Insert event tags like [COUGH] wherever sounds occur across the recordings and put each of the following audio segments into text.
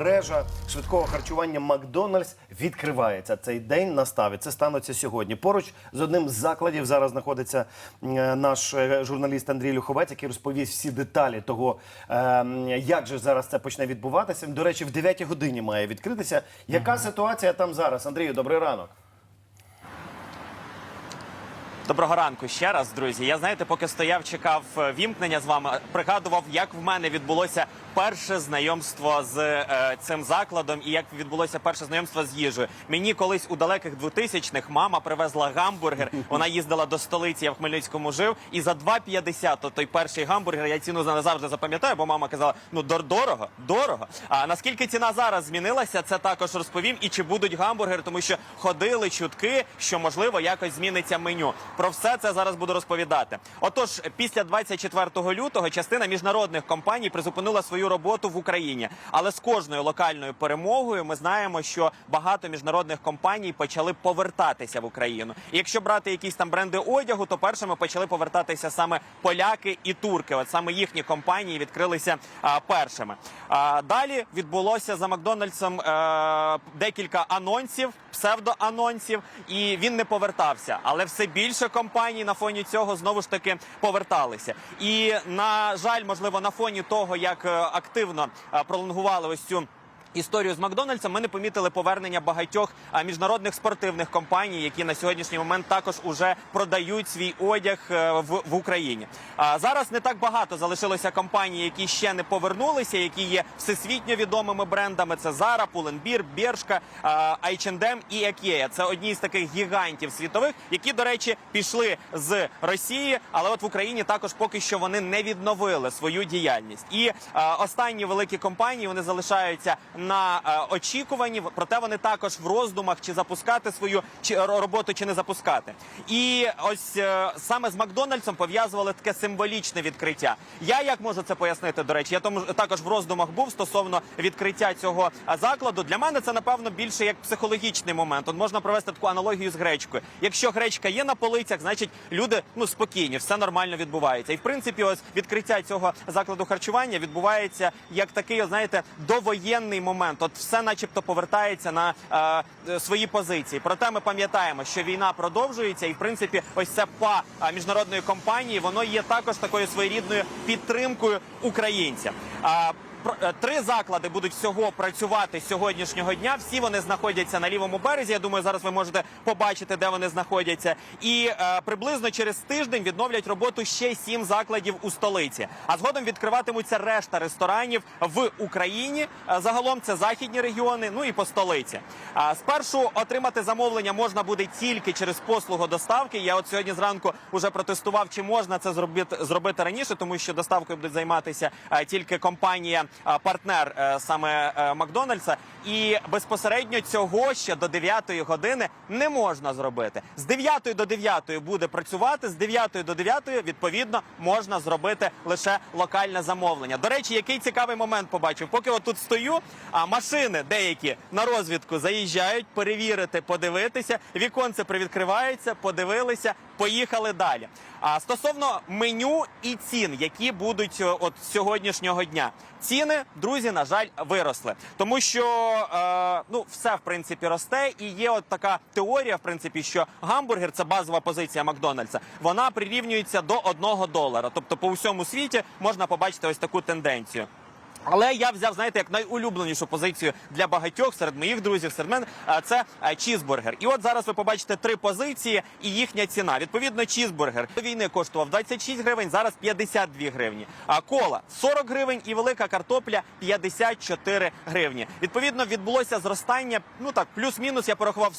Мережа швидкого харчування Макдональдс відкривається. Цей день настав. і Це станеться сьогодні. Поруч з одним з закладів зараз знаходиться наш е, журналіст Андрій Люховець, який розповість всі деталі того, е, як же зараз це почне відбуватися. До речі, в 9 годині має відкритися. Яка ситуація там зараз? Андрію, добрий ранок. Доброго ранку ще раз, друзі. Я знаєте, поки стояв, чекав е, вімкнення з вами, пригадував, як в мене відбулося перше знайомство з е, цим закладом і як відбулося перше знайомство з їжею. Мені колись у далеких 2000-х мама привезла гамбургер. [LAUGHS] Вона їздила до столиці, я в Хмельницькому жив. І за 2,50 то той перший гамбургер я ціну назавжди запам'ятаю, бо мама казала: ну дор- дорого, дорого. А наскільки ціна зараз змінилася, це також розповім. І чи будуть гамбургери, тому що ходили чутки, що можливо якось зміниться меню. Про все це зараз буду розповідати. Отож, після 24 лютого частина міжнародних компаній призупинила свою роботу в Україні, але з кожною локальною перемогою ми знаємо, що багато міжнародних компаній почали повертатися в Україну. І якщо брати якісь там бренди одягу, то першими почали повертатися саме поляки і турки. От саме їхні компанії відкрилися а, першими. А, далі відбулося за Макдональдсом е, декілька анонсів, псевдоанонсів, і він не повертався. Але все більше компаній на фоні цього знову ж таки поверталися. І на жаль, можливо, на фоні того, як е, активно е, пролонгували ось цю. Історію з Макдональдсом ми не помітили повернення багатьох міжнародних спортивних компаній, які на сьогоднішній момент також уже продають свій одяг е, в, в Україні. А зараз не так багато залишилося компаній, які ще не повернулися, які є всесвітньо відомими брендами. Це Zara, Pull&Bear, а, H&M і Ikea. Це одні з таких гігантів світових, які, до речі, пішли з Росії, але от в Україні також поки що вони не відновили свою діяльність. І а, останні великі компанії вони залишаються на е, очікуванні. Проте вони також в роздумах чи запускати свою чи роботу, чи не запускати. І ось е, саме з Макдональдсом пов'язували таке символічне відкриття. Я як можу це пояснити? До речі, я тому також в роздумах був стосовно відкриття цього е, закладу. Для мене це напевно більше як психологічний момент. От можна провести таку аналогію з гречкою. Якщо гречка є на полицях, значить люди ну спокійні, все нормально відбувається. І в принципі, ось відкриття цього закладу харчування відбувається як такий, знаєте, довоєнний момент. От все, начебто, повертається на е, свої позиції. Проте ми пам'ятаємо, що війна продовжується, і в принципі, ось це па е, міжнародної компанії, воно є також такою своєрідною підтримкою українцям. Е, Три заклади будуть всього працювати сьогоднішнього дня. Всі вони знаходяться на лівому березі. Я думаю, зараз ви можете побачити, де вони знаходяться. І е, приблизно через тиждень відновлять роботу ще сім закладів у столиці. А згодом відкриватимуться решта ресторанів в Україні. Е, Загалом це західні регіони, ну і по столиці. А спершу отримати замовлення можна буде тільки через послугу доставки. Я от сьогодні зранку вже протестував, чи можна це зробити зробити раніше, тому що доставкою буде займатися е, тільки компанія партнер е, саме е, Макдональдса. І безпосередньо цього ще до 9 години не можна зробити. З 9 до 9 буде працювати, з 9 до 9 відповідно можна зробити лише локальне замовлення. До речі, який цікавий момент побачив. Поки от тут стою, а машини деякі на розвідку заїжджають перевірити, подивитися. Віконце привідкривається, подивилися, поїхали далі. А стосовно меню і цін, які будуть е, от сьогоднішнього дня, ціни, друзі, на жаль, виросли, тому що е, ну все в принципі росте, і є от така теорія, в принципі, що гамбургер це базова позиція Макдональдса. Вона прирівнюється до одного долара. Тобто, по всьому світі можна побачити ось таку тенденцію. Але я взяв, знаєте, як найулюбленішу позицію для багатьох серед моїх друзів, серед мене це чізбургер. І от зараз ви побачите три позиції і їхня ціна. Відповідно, чізбургер до війни коштував 26 гривень, зараз 52 гривні. А кола 40 гривень і велика картопля 54 гривні. Відповідно, відбулося зростання. Ну так, плюс-мінус я порахував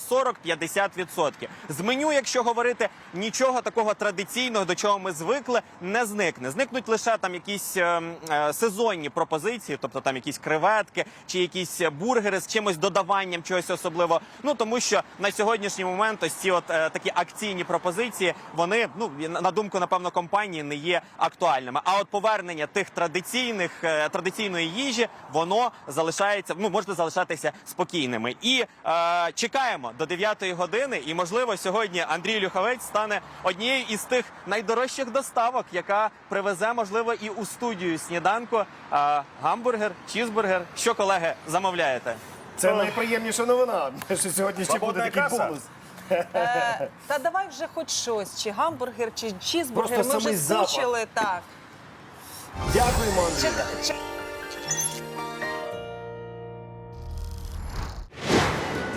40-50%. З меню, якщо говорити, нічого такого традиційного, до чого ми звикли, не зникне. Зникнуть лише там якісь е, е, сезонні пропозиції. Пропозиції, тобто там якісь креветки чи якісь бургери з чимось додаванням чогось особливого. Ну тому що на сьогоднішній момент ось ці от е, такі акційні пропозиції, вони ну на думку напевно компанії не є актуальними. А от повернення тих традиційних е, традиційної їжі, воно залишається, ну можна залишатися спокійними. І е, чекаємо до 9 години. І можливо сьогодні Андрій Люховець стане однією із тих найдорожчих доставок, яка привезе, можливо, і у студію сніданку е, гамбургер, чізбургер. Що колеги замовляєте? Це найприємніша новина. Що сьогодні ще буде Свободна такий каса. бонус. Е, Та давай вже хоч щось, чи гамбургер, чи чізбургер. Просто Ми вже самий запах. скучили так. Дякуємо, Андрій. Чека, чек-